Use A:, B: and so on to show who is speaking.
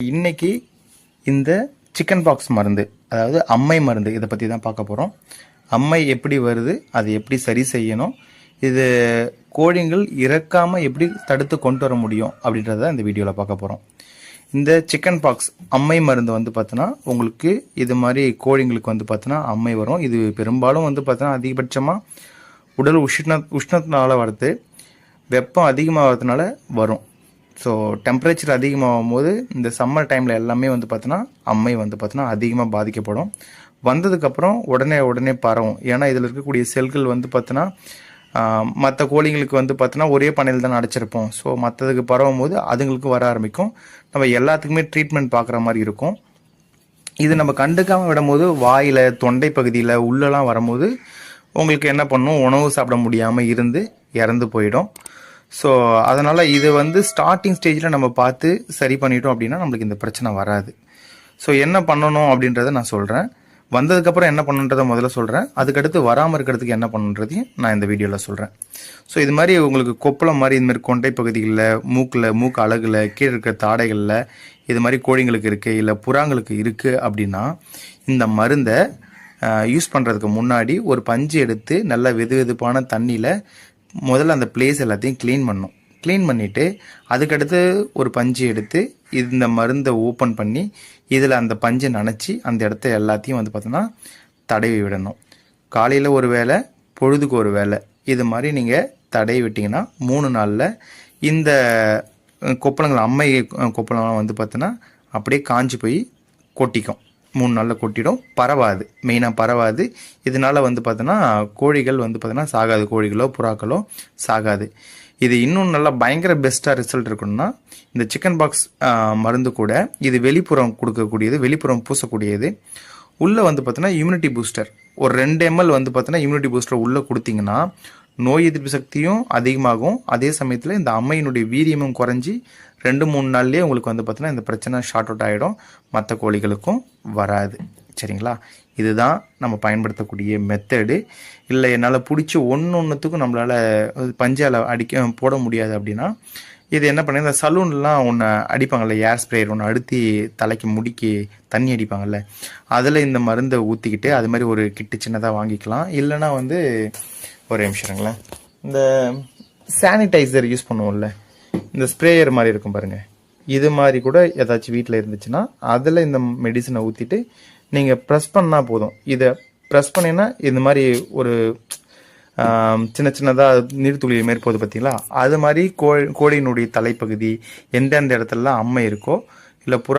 A: இன்னைக்கு இந்த chicken box மருந்து அதாவது அம்மை மருந்து இதை பற்றி தான் பார்க்க போகிறோம் அம்மை எப்படி வருது அதை எப்படி சரி செய்யணும் இது கோழிங்கள் இறக்காமல் எப்படி தடுத்து கொண்டு வர முடியும் அப்படின்றத இந்த வீடியோவில் பார்க்க போகிறோம் இந்த சிக்கன் பாக்ஸ் அம்மை மருந்து வந்து பார்த்தோன்னா உங்களுக்கு இது மாதிரி கோழிங்களுக்கு வந்து பார்த்தோன்னா அம்மை வரும். இது பெரும்பாலும் வந்து பார்த்தோன்னா அதிகபட்சமாக உடல் உஷ்ண உஷ்ணத்தினால வருது வெப்பம் அதிகமாகிறதுனால வரும். ஸோ டெம்பரேச்சர் அதிகமாகும் போது இந்த சம்மர் டைமில் எல்லாமே வந்து பார்த்தோன்னா அம்மை வந்து பார்த்தோன்னா அதிகமாக பாதிக்கப்படும். வந்ததுக்கப்புறம் உடனே உடனே பரவும். ஏன்னா இதில் இருக்கக்கூடிய செல்கள் வந்து பார்த்தோன்னா மற்ற கோழிங்களுக்கு வந்து பார்த்தோன்னா ஒரே பனையில் தான் அடைச்சிருப்போம். ஸோ மற்றதுக்கு பரவும் போது அதுங்களுக்கு வர ஆரம்பிக்கும். நம்ம எல்லாத்துக்குமே ட்ரீட்மெண்ட் பார்க்குற மாதிரி இருக்கும். இது நம்ம கண்டுக்காமல் விடும்போது வாயில் தொண்டை பகுதியில் உள்ளெல்லாம் வரும்போது உங்களுக்கு என்ன பண்ணும்? உணவு சாப்பிட முடியாமல் இருந்து இறந்து போயிடும். ஸோ அதனால் இது வந்து ஸ்டார்டிங் ஸ்டேஜில் நம்ம பார்த்து சரி பண்ணிட்டோம் அப்படின்னா நம்மளுக்கு இந்த பிரச்சனை வராது. ஸோ என்ன பண்ணணும் அப்படின்றத நான் சொல்கிறேன் வந்ததுக்கப்புறம் என்ன பண்ணுன்றதை முதல்ல சொல்கிறேன் அதுக்கடுத்து வராமல் இருக்கிறதுக்கு என்ன பண்ணுன்றதையும் நான் இந்த வீடியோவில் சொல்கிறேன் ஸோ இது மாதிரி உங்களுக்கு கொப்பளம் மாதிரி இதுமாதிரி கொண்டை பகுதிகளில் மூக்கில் மூக்கு அழகில் கீழே இருக்கிற தாடைகளில் இது மாதிரி கோழிங்களுக்கு இருக்குது இல்லை புறாங்களுக்கு இருக்குது அப்படின்னா இந்த மருந்தை யூஸ் பண்ணுறதுக்கு முன்னாடி ஒரு பஞ்சு எடுத்து நல்ல வெது வெதுப்பான தண்ணியில் முதல்ல அந்த பிளேஸ் எல்லாத்தையும் க்ளீன் பண்ணும். க்ளீன் பண்ணிவிட்டு அதுக்கடுத்து ஒரு பஞ்சு எடுத்து இந்த மருந்தை ஓப்பன் பண்ணி இதில் அந்த பஞ்சை நனைச்சி அந்த இடத்த எல்லாத்தையும் வந்து பார்த்தோன்னா தடவி விடணும். காலையில் ஒரு வேளை பொழுதுக்கு ஒரு வேளை இது மாதிரி நீங்கள் தடவி விட்டிங்கன்னா மூணு நாளில் இந்த கொப்பளங்கள் அம்மை கொப்பளம் வந்து பார்த்தோன்னா அப்படியே காஞ்சி போய் கொட்டிக்கும். மூணு நாளில் கொட்டிடும். பரவாது. மெயினாக பரவாது. இதனால வந்து பார்த்தோன்னா கோழிகள் வந்து பார்த்தோன்னா சாகாது. கோழிகளோ புறாக்களோ சாகாது. இது இன்னும் நல்லா பயங்கர பெஸ்ட்டாக ரிசல்ட் இருக்கணும்னா இந்த சிக்கன் பாக்ஸ் மருந்து கூட இது வெளிப்புறம் கொடுக்கக்கூடியது வெளிப்புறம் பூசக்கூடியது. உள்ளே வந்து பார்த்தோன்னா இம்யூனிட்டி பூஸ்டர் ஒரு ரெண்டு எம்எல் வந்து பார்த்தோன்னா இம்யூனிட்டி பூஸ்டர் உள்ளே கொடுத்தீங்கன்னா நோய் எதிர்ப்பு சக்தியும் அதிகமாகும். அதே சமயத்தில் இந்த அம்மையினுடைய வீரியமும் குறைஞ்சி ரெண்டு மூணு நாள்லேயே உங்களுக்கு வந்து பார்த்தீங்கன்னா இந்த பிரச்சனை ஷார்ட் அவுட் ஆகிடும் மற்ற கோழிகளுக்கும் வராது. சரிங்களா? இதுதான் நம்ம பயன்படுத்தக்கூடிய மெத்தடு இல்லை என்னால் பிடிச்சி ஒன்று ஒன்றுத்துக்கும் நம்மளால் பஞ்சால் அடிக்க போட முடியாது அப்படின்னா இது என்ன பண்ணி இந்த சலூன்லாம் ஒன்று அடிப்பாங்கள்ல ஏர் ஸ்ப்ரேயர் ஒன்று அழுத்தி தலைக்கு முடிக்கி தண்ணி அடிப்பாங்கல்ல அதில் இந்த மருந்தை ஊற்றிக்கிட்டு அது மாதிரி ஒரு கிட்டு சின்னதாக வாங்கிக்கலாம். இல்லைன்னா வந்து ஒரு நிமிஷங்களேன் இந்த சானிடைசர் யூஸ் பண்ணுவோம்ல இந்த ஸ்ப்ரேயர் மாதிரி இருக்கும் பாருங்க. இது மாதிரி கூட ஏதாச்சும் வீட்டில் இருந்துச்சுன்னா அதில் இந்த மெடிசனை ஊற்றிட்டு நீங்கள் ப்ரெஸ் பண்ணால் போதும். இதை ப்ரெஸ் பண்ணினா இந்த மாதிரி ஒரு சின்ன சின்னதாக நீர்த்துளி மாரி போகுது பார்த்தீங்களா அது மாதிரி கோ கோழியினுடைய தலைப்பகுதி எந்தெந்த இடத்துலலாம் அம்மை இருக்கோ இல்லை புற